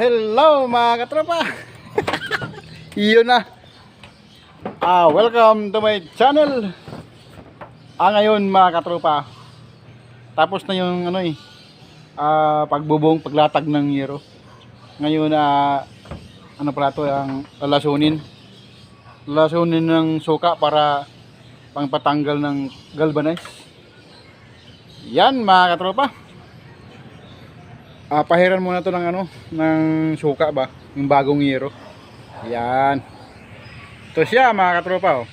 Hello mga katropa. Iyon na. Ah, welcome to my channel. Ah, ngayon mga katropa. Tapos na yung ano eh. Ah, pagbubong, paglatag ng yero. Ngayon ah, ano pala to, ang lalasunin. Lalasunin ng suka para pangpatanggal ng galvanize. Yan mga katropa. Ah, pahiran muna to ng ano, ng suka ba, yung bagong yero. Yan. Ito siya mga katropa oh.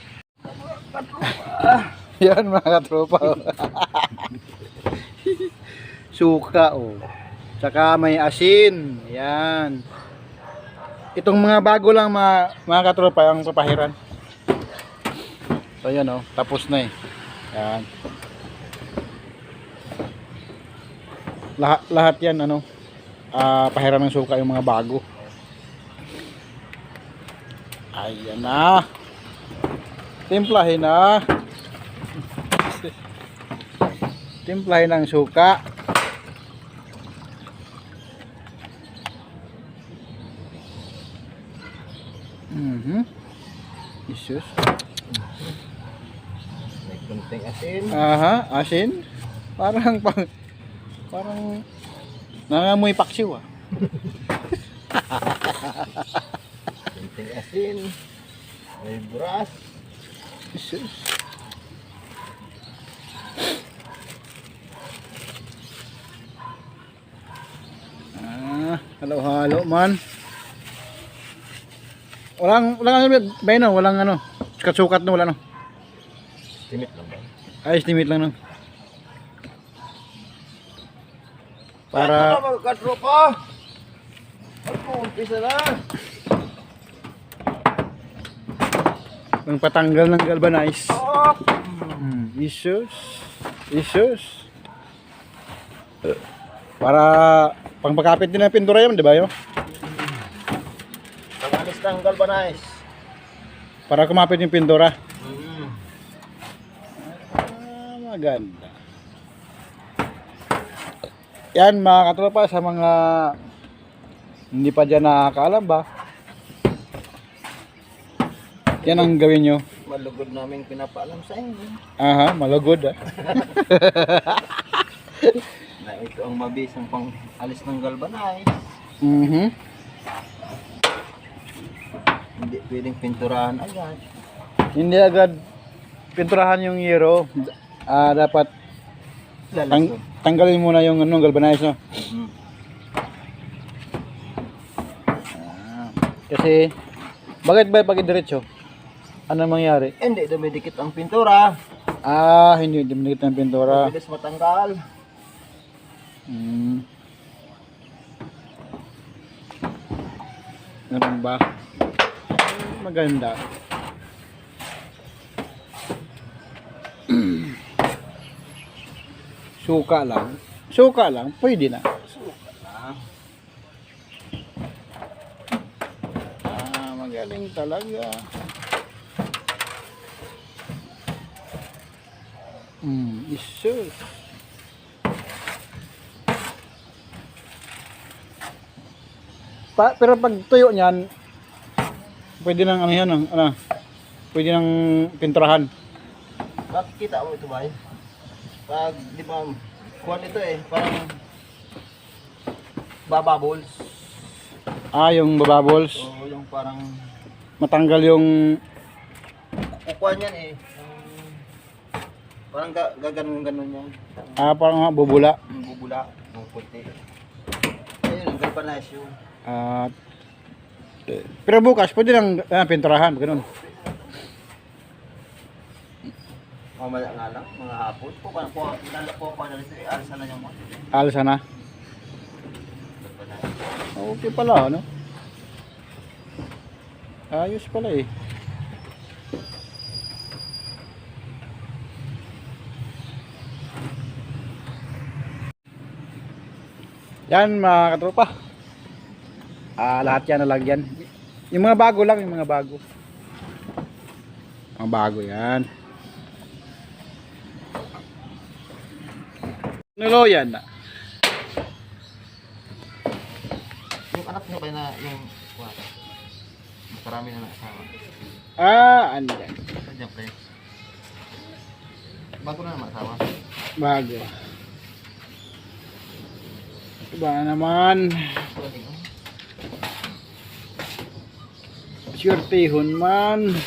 Yan mga katropa oh. suka oh. Tsaka may asin. Yan. Itong mga bago lang mga, mga katropa ang papahiran. So yan oh, tapos na eh. Yan. lahat lahat yan ano ah pahiram ng suka yung mga bago. Ayan na. Timplahin na. Timplahin ng suka. Mhm isus May kunting asin. aha asin. Parang pang parang nangamoy paksiw ah Kunting asin. May brush. isus Ah, halo-halo man. Walang walang ano ba no? Walang ano. Sukat-sukat no wala no. Timit lang ba? Ay, estimate lang no. Para katropa! Ako, umpisa na! pang patanggal ng galvanize. Oh! Hmm, issues. Issues. Para pangpakapit din ng pintura yan, di ba yun? Ang alis ng galvanize. Para kumapit yung pintura. Mm. Ah, maganda. Yan mga katropa sa mga hindi pa dyan nakakaalam ba? Yan ang gawin nyo. Malugod namin pinapaalam sa inyo. Aha, malugod ah. Na ito ang mabisang pang alis ng galvanize. Mhm. Hindi pwedeng pinturahan agad. Hindi agad pinturahan yung yero. Ah, dapat tang tanggalin muna yung ano, galvanize no. Ah, kasi bakit ba pag diretso? Ano mangyari? Hindi dumidikit ang pintura. Ah, hindi dumikit ng pintura. Mabilis matanggal. Hmm. Ganun ba? Maganda. Suka lang. Suka lang, pwede na. Ah, magaling talaga. Hmm, isus. Pa, pero pag tuyo niyan, pwede nang ano yan, ano, pwede nang pinturahan. Makikita mo ito ba? Pag, di ba, kuhan ito eh, parang babables. Ah, yung babables, O yung parang, matanggal yung, kukuha niyan eh. yung parang ga, gaganon-ganon yan. ah, parang bubula. Yung bubula, yung puti. Ayun, ang galvanize yung Ah, eh, pero bukas, pwede nang ah, pinturahan, ganun. Mamaya nga lang, mga hapon. Po, pa, po, lalo po pa na eh, alsa na niya mo. Alsa na. Okay pala, ano? Ayos pala eh. Yan mga katropa. Ah, lahat yan nalagyan. Yung mga bago lang, yung mga bago. Mga bago yan. Nulo yan. Yung anak nyo kayo na yung wala. Marami na nakasawa. Ah, andyan. Nandiyan pre. Bago na naman asawa. Bago. Iba na naman. Swertehon man.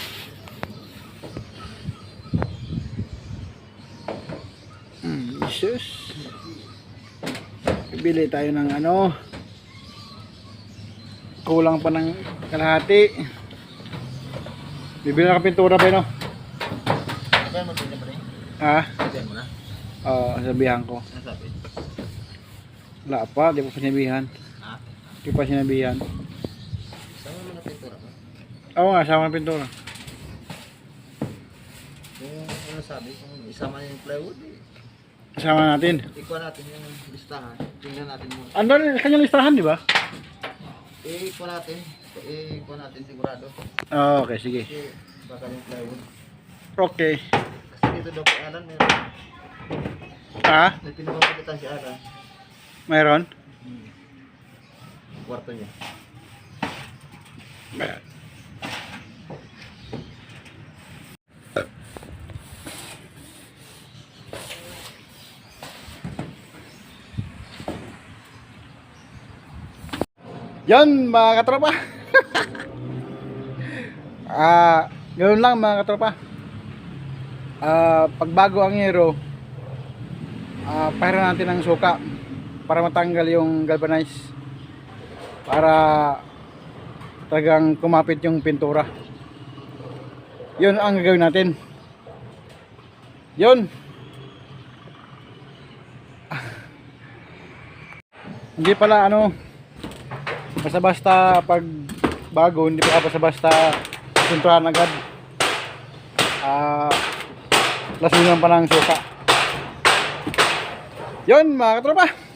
Hmm, Jesus. Bibili tayo ng ano. Kulang pa ng kalahati. Bibili na ka pintura pa no? Ha? Oo, sabihan ko. Ano? Wala pa, di pa sinabihan. Ha? Di pa sinabihan. Sama mo na pintura. Oo nga, sama ng pintura. Kung ano sabi, kung isama niyo yung plywood, eh. Kasama natin. Ikuha natin yung listahan. Tingnan natin mo. Ano rin, kanyang listahan, di ba? Eh, ikuha natin. Eh, natin sigurado. Oo, okay, sige. Kasi baka yung plywood. Okay. Kasi dito daw kay Alan, meron. Ha? May pinapapalitan si Alan. Mayroon? Hmm. Kwarto niya. Yan, mga katropa. Ah, ganoon lang mga katropa. Ah, pagbago ang hero, ah, pahiran natin ng suka para matanggal yung galvanize. Para talagang kumapit yung pintura. Yun ang gagawin natin. Yun. Hindi pala ano, basta-basta pag bago, hindi pa basta-basta pinturan agad. Ah, lasunan pa ng suka. Yun mga katropa.